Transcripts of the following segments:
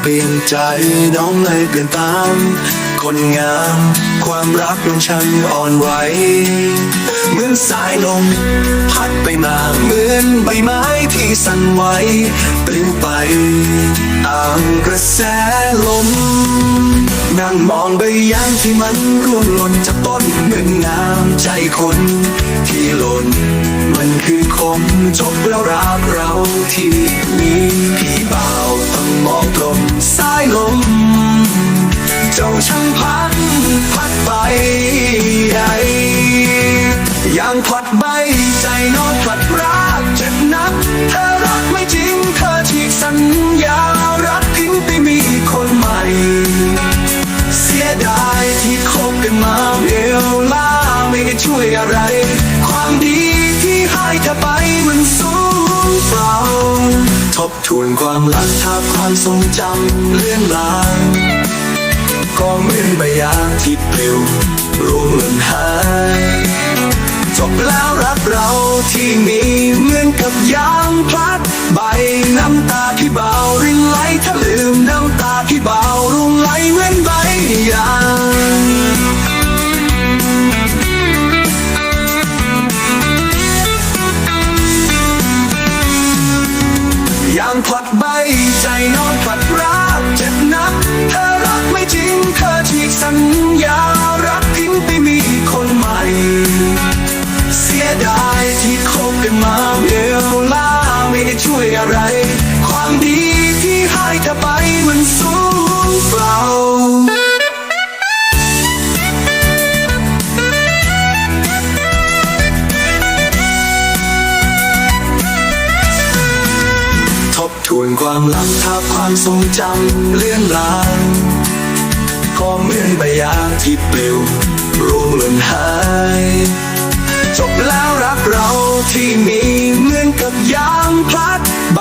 เปลี่ยนใจน้องเลยเปลี่ยนตาม คนงาม ความรักของฉันอ่อนไหวเหมือนสายลมพัดไปมาเหมือนใบไม้ที่สั่นไหวปลิวไปตามกระแสลมนั่งมองใบยางที่มันร่วงหล่นจากต้นเหมือนงามใจคนที่หล่นมันคือคมจบแล้วรักเราที่นี้พี่เบ่า วต้องมองลมสายลมเจ้าช่างพัดพัดไปใหญ่อย่างพัดใบใจนอนพัดรักเจ็บนักเธอรักไม่จริงเธอฉีกสัญญารักทิ้งไปมีคนใหม่ เสียดายที่คบกันมาเดียวล่าไม่ได้ช่วยอะไร บทวนความรักทาบความทรงจำเลื่อนลางก็เมือนใบยางที่ปลิวร่วงหล่นหายจบแล้วรักเราที่มีเหมือนกับยางพลัดใบน้ำตาที่เบารินไหลถ้าลืมน้ำตาที่เบาร่วงไหลเหมือนใบยางางผลัดใบ ใจนอนผลัดรักเจ็บนักเธอรักไม่จริงเธอฉีกสัญญารักทิ้งไปมีคนใหม่ เสียดายที่คบกันมาเวล่าไม่ได้ช่วยอะไร ความดีที่ให้เธอไป วนความลังทาบความทรงจำเลื่อนลางก็เหมือนใบยางที่ปลิวร่วงหล่นหายจบแล้วรักเราที่มีเหมือนกับยางพลัด ใบ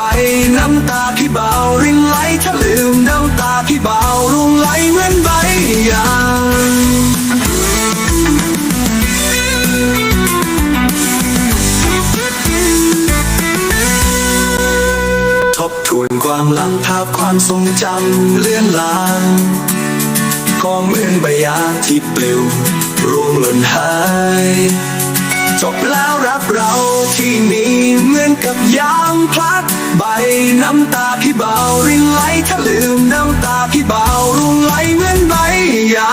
น้ำตาที่เบารินไหลถ้าลืมน้ำตาที่เบาร่วงไหลเหมือนใบยางำลังภาพความทรงจำเลื่อนลางกอเหมือนใบยาที่ปลิวร่วงหล่นหาย จบแล้วรับเราที่นี่เหมือนกับยางพลัดใบน้ำตาพี่เบารินไหลถ้าลืมน้ำตาพี่เบาร่วงไหลเหมือนใบยา